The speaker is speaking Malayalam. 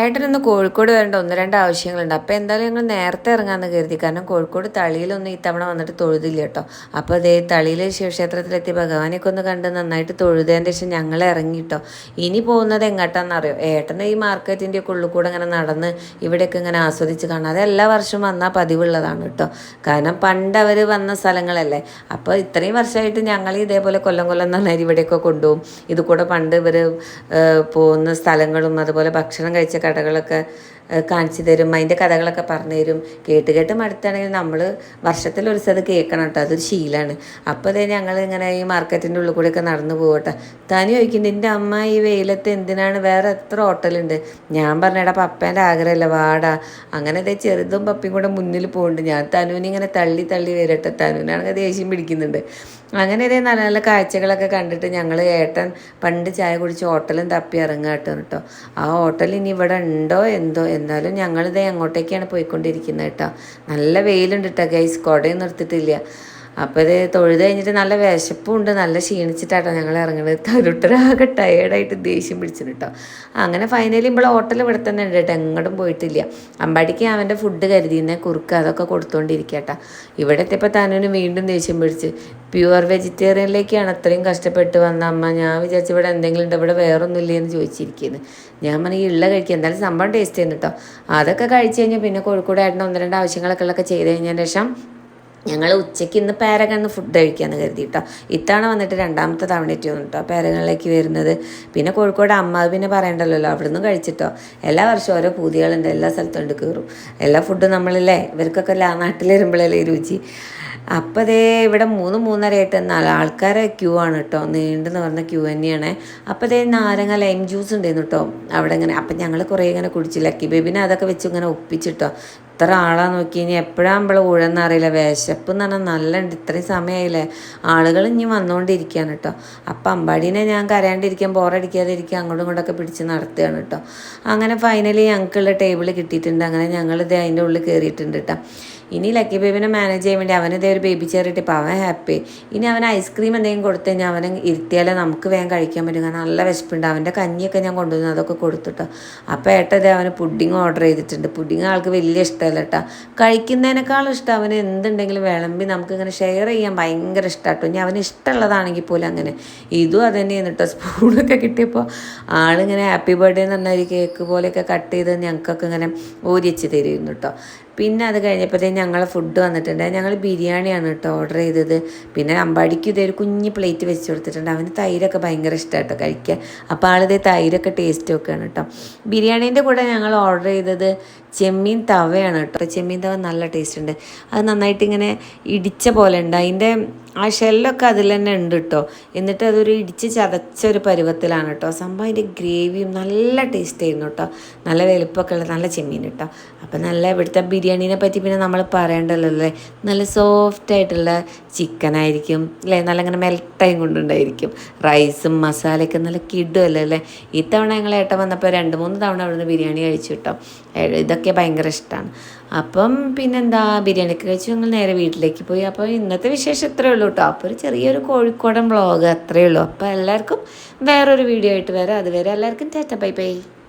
ഏട്ടനൊന്ന് കോഴിക്കോട് വരേണ്ട ഒന്ന് രണ്ട് ആവശ്യങ്ങളുണ്ട്. അപ്പോൾ എന്തായാലും ഞങ്ങൾ നേരത്തെ ഇറങ്ങാമെന്ന് കരുതി. കാരണം കോഴിക്കോട് തളിയിലൊന്നും ഇത്തവണ വന്നിട്ട് തൊഴുതില്ല കേട്ടോ. അപ്പോൾ അതേ തളിയിൽ ശിവക്ഷേത്രത്തിലെത്തി ഭഗവാനെയൊക്കെ ഒന്ന് കണ്ട് നന്നായിട്ട് തൊഴുതേന്റെ ശേഷം ഞങ്ങൾ ഇറങ്ങിട്ടോ ഇനി പോകുന്നത് എങ്ങോട്ടാണെന്നറിയോ ഏട്ടന് ഈ മാർക്കറ്റിന്റെ ഒക്കെ ഉള്ളിൽ കൂടെ ഇങ്ങനെ നടന്ന് ഇവിടെയൊക്കെ ഇങ്ങനെ ആസ്വദിച്ച് കാണാം. അത് എല്ലാ വർഷവും വന്നാൽ പതിവുള്ളതാണ് കേട്ടോ. കാരണം പണ്ട് അവർ വന്ന സ്ഥലങ്ങളല്ലേ. അപ്പോൾ ഇത്രയും വർഷമായിട്ട് ഞങ്ങൾ ഇതേപോലെ കൊല്ലം കൊല്ലം നന്നായി ഇവിടെയൊക്കെ കൊണ്ടുപോകും. ഇത് കൂടെ പണ്ട് ഇവർ പോകുന്ന സ്ഥലങ്ങളും അതുപോലെ ഭക്ഷണം കഴിച്ച കടകളൊക്കെ കാണിച്ചു തരും അതിന്റെ കഥകളൊക്കെ പറഞ്ഞു തരും. കേട്ട് കേട്ട് മടുത്താണെങ്കിൽ നമ്മൾ വർഷത്തിൽ ഒരു സ്ഥലത്ത് കേൾക്കണം കേട്ടോ അതൊരു ശീലമാണ് അപ്പോൾ അതേ ഞങ്ങൾ ഇങ്ങനെ ഈ മാർക്കറ്റിന്റെ ഉള്ളിൽ ഒക്കെ നടന്നു പോകട്ടെ തനി ചോദിക്കും നിന്റെ അമ്മ ഈ വെയിലത്ത് എന്തിനാണ്? വേറെ എത്ര ഹോട്ടലുണ്ട്? ഞാൻ പറഞ്ഞേടാ പപ്പേന്റെ ആഗ്രഹമല്ല വാടാ. അങ്ങനെ അതേ ചെറുതും പപ്പയും കൂടെ മുന്നിൽ പോകുന്നുണ്ട് ഞാൻ തനുവിനെ ഇങ്ങനെ തള്ളി തള്ളി വരട്ടെ തനുവിനാണെങ്കിൽ ദേഷ്യം പിടിക്കുന്നുണ്ട്. അങ്ങനെ ഇതേ നല്ല നല്ല കാഴ്ചകളൊക്കെ കണ്ടിട്ട് ഞങ്ങൾ ഏട്ടൻ പണ്ട് ചായ കുടിച്ച് ഹോട്ടലും തപ്പി ഇറങ്ങുക കേട്ടോ കേട്ടോ. ആ ഹോട്ടൽ ഇനി ഇവിടെ ഉണ്ടോ എന്തോ എന്നാലും ഞങ്ങളിതേ അങ്ങോട്ടേക്കാണ് പോയിക്കൊണ്ടിരിക്കുന്നത് കേട്ടോ. നല്ല വെയിലുണ്ട് കേട്ടോ ഗൈസ് കുടയും നിർത്തിയിട്ടില്ല അപ്പോൾ ഇത് തൊഴുത് കഴിഞ്ഞിട്ട് നല്ല വിശപ്പുണ്ട് നല്ല ക്ഷീണിച്ചിട്ടാട്ടോ ഞങ്ങൾ ഇറങ്ങുന്നത് തരുട്ടരാകെ ടയേർഡായിട്ട് ദേഷ്യം പിടിച്ചിട്ട് കേട്ടോ അങ്ങനെ ഫൈനലി ഇപ്പോൾ ഹോട്ടൽ ഇവിടെ തന്നെ ഉണ്ട് കേട്ടോ എങ്ങോട്ടും പോയിട്ടില്ല. അമ്പാടിക്ക് അവന്റെ ഫുഡ് കരുതിയിരുന്നെ കുറുക്ക് അതൊക്കെ കൊടുത്തുകൊണ്ടിരിക്കുക കേട്ടോ ഇവിടെ എത്തിയപ്പോൾ തനുവിന് വീണ്ടും ദേഷ്യം പിടിച്ച് പ്യുവർ വെജിറ്റേറിയനിലേക്കാണ് അത്രയും കഷ്ടപ്പെട്ട് വന്ന അമ്മ. ഞാൻ വിചാരിച്ചു ഇവിടെ എന്തെങ്കിലും ഉണ്ട് ഇവിടെ വേറൊന്നും ഇല്ലേ? എന്ന് ചോദിച്ചിരിക്കുന്നത് ഞാൻ പറഞ്ഞ ഉള്ള കഴിക്കുക എന്തായാലും സംഭവം ടേസ്റ്റ് ചെയ്യുന്നു കേട്ടോ അതൊക്കെ കഴിച്ച് കഴിഞ്ഞാൽ പിന്നെ കോഴിക്കോട് ആയിട്ട് ഒന്ന് രണ്ട് ആവശ്യങ്ങളൊക്കെ ഉള്ളതൊക്കെ ചെയ്ത് കഴിഞ്ഞതിന് ശേഷം ഞങ്ങൾ ഉച്ചയ്ക്ക് ഇന്ന് പേരകണ്ണ് ഫുഡ് കഴിക്കാമെന്ന് കരുതി കേട്ടോ ഇത്തവണ വന്നിട്ട് രണ്ടാമത്തെ തവണയിട്ട് കേട്ടോ പേരകളിലേക്ക് വരുന്നത്. പിന്നെ കോഴിക്കോട് അമ്മ പിന്നെ പറയണ്ടല്ലോ അവിടുന്ന് കഴിച്ചിട്ടോ. എല്ലാ വർഷവും ഓരോ പൂതികളുണ്ട് എല്ലാ സ്ഥലത്തും കയറും എല്ലാ ഫുഡും നമ്മളല്ലേ ഇവർക്കൊക്കെ നാട്ടിൽ വരുമ്പോഴല്ലേ രുചി. അപ്പോൾ ദേ ഇവിടെ മൂന്ന് മൂന്നരയായിട്ട് നാല് ആൾക്കാരെ ക്യൂ ആണ് കേട്ടോ നീണ്ടെന്ന് പറഞ്ഞ ക്യൂ തന്നെയാണ്. അപ്പോൾ ദേ നാരങ്ങ ലൈം ജ്യൂസ് ഉണ്ടായിരുന്നു കേട്ടോ അവിടെ ഇങ്ങനെ അപ്പം ഞങ്ങൾ കുറേ ഇങ്ങനെ കുടിച്ചില്ല ബേബിനെ അതൊക്കെ വെച്ച് ഇങ്ങനെ ഒപ്പിച്ചിട്ടോ ഇത്ര ആളാ നോക്കി ഇനി എപ്പോഴാണ് നമ്മൾ ഊഴെന്നറിയില്ല വിശപ്പ് എന്ന് പറഞ്ഞാൽ നല്ല ഉണ്ട്. ഇത്രയും സമയമായില്ലേ ആളുകൾ ഇനി വന്നുകൊണ്ടിരിക്കുകയാണ് കേട്ടോ അപ്പം അമ്പാടീനെ ഞാൻ കരയാണ്ടിരിക്കാൻ ബോറടിക്കാതെ ഇരിക്കുക അങ്ങോട്ടും ഇങ്ങോട്ടൊക്കെ പിടിച്ച് നടത്തുകയാണ് കേട്ടോ അങ്ങനെ ഫൈനലി ഞങ്ങൾക്കുള്ള ടേബിൾ കിട്ടിയിട്ടുണ്ട്. അങ്ങനെ ഞങ്ങളിത് അതിന്റെ ഉള്ളിൽ കയറിയിട്ടുണ്ട് കേട്ടോ ഇനി ലക്കി ബേബിനെ മാനേജ് ചെയ്യാൻ വേണ്ടി അവനിതേ ഒരു ബേബി ചെയർ ഇപ്പോൾ അവൻ ഹാപ്പി ഇനി അവൻ ഐസ്ക്രീം എന്തെങ്കിലും കൊടുത്തു കഴിഞ്ഞാൽ അവനെ ഇരുത്തിയാലേ നമുക്ക് വേഗം കഴിക്കാൻ പറ്റും. കാരണം നല്ല വിശപ്പുണ്ട്. അവന്റെ കഞ്ഞിയൊക്കെ ഞാൻ കൊണ്ടുവന്നു. അതൊക്കെ കൊടുത്തിട്ടോ. അപ്പോൾ ഏട്ടത് അവന് പുഡിങ് ഓർഡർ ചെയ്തിട്ടുണ്ട്. പുഡിങ് ആൾക്ക് വലിയ ഇഷ്ടമല്ല കേട്ടോ കഴിക്കുന്നതിനേക്കാളും ഇഷ്ടം അവന് എന്തുണ്ടെങ്കിലും വിളമ്പി നമുക്കിങ്ങനെ ഷെയർ ചെയ്യാൻ ഭയങ്കര ഇഷ്ടമാട്ടോ ഇനി അവന് ഇഷ്ടമുള്ളതാണെങ്കിൽ പോലും അങ്ങനെ. ഇതും അത് തന്നെയാണ് കേട്ടോ സ്പൂണൊക്കെ കിട്ടിയപ്പോൾ ആളിങ്ങനെ ഹാപ്പി ബർത്ത്ഡേ എന്ന് പറഞ്ഞ ഒരു കേക്ക് പോലെയൊക്കെ കട്ട് ചെയ്ത് ഞങ്ങൾക്കൊക്കെ ഇങ്ങനെ ഓരിച്ച് തരുന്നു കേട്ടോ പിന്നെ അത് കഴിഞ്ഞപ്പോഴത്തേക്കും ഞങ്ങളെ ഫുഡ് വന്നിട്ടുണ്ട്. ഞങ്ങൾ ബിരിയാണിയാണ് കേട്ടോ ഓർഡർ ചെയ്തത്. പിന്നെ അമ്പാടിക്ക് ഇതേ ഒരു കുഞ്ഞ് പ്ലേറ്റ് വെച്ച് കൊടുത്തിട്ടുണ്ട്. അവന് തൈരൊക്കെ ഭയങ്കര ഇഷ്ടമാണ് കേട്ടോ കഴിക്കാൻ. അപ്പോൾ ആളിതേ തൈരൊക്കെ ടേസ്റ്റ് ഒക്കെയാണ് കേട്ടോ. ബിരിയാണീന്റെ കൂടെ ഞങ്ങൾ ഓർഡർ ചെയ്തത് ചെമ്മീൻ തവയാണ് കേട്ടോ. ചെമ്മീൻ തവ നല്ല ടേസ്റ്റ് ഉണ്ട്. അത് നന്നായിട്ട് ഇങ്ങനെ ഇടിച്ച പോലെ ഉണ്ട്. അതിന്റെ ആ ഷെല്ലൊക്കെ അതിൽ തന്നെ ഉണ്ട് കേട്ടോ. എന്നിട്ട് അതൊരു ഇടിച്ച് ചതച്ച ഒരു പരുവത്തിലാണ് കേട്ടോ. സംഭവം അതിന്റെ ഗ്രേവിയും നല്ല ടേസ്റ്റ് ആയിരുന്നു കേട്ടോ. നല്ല വലുപ്പമൊക്കെ ഉള്ള നല്ല ചെമ്മീൻ കേട്ടോ. അപ്പം നല്ല ഇവിടുത്തെ ബിരിയാണീനെ പറ്റി പിന്നെ നമ്മൾ പറയേണ്ടല്ലോ അല്ലേ നല്ല സോഫ്റ്റ് ആയിട്ടുള്ള ചിക്കൻ ആയിരിക്കും അല്ലേ? നല്ല ഇങ്ങനെ മെൽട്ടായും കൊണ്ടുണ്ടായിരിക്കും. റൈസും മസാലയൊക്കെ നല്ല കിടുമല്ലോ അല്ലേ? ഇത്തവണ ഞങ്ങൾ ഏട്ടൻ വന്നപ്പോൾ രണ്ട് മൂന്ന് തവണ അവിടുന്ന് ബിരിയാണി കഴിച്ചു കേട്ടോ. ഇതൊക്കെ ഭയങ്കര ഇഷ്ടമാണ് അപ്പം പിന്നെന്താ ബിരിയാണിയൊക്കെ കഴിച്ച് ഞങ്ങൾ നേരെ വീട്ടിലേക്ക് പോയി. അപ്പോൾ ഇന്നത്തെ വിശേഷം ഇത്രയേ ഉള്ളൂ കേട്ടോ അപ്പോൾ ഒരു ചെറിയൊരു കോഴിക്കോടൻ വ്ളോഗ് അത്രയേ ഉള്ളൂ. അപ്പോൾ എല്ലാവർക്കും വേറൊരു വീഡിയോ ആയിട്ട് വരാം. അതുവരെ എല്ലാവർക്കും ടാറ്റ ബൈ ബൈ.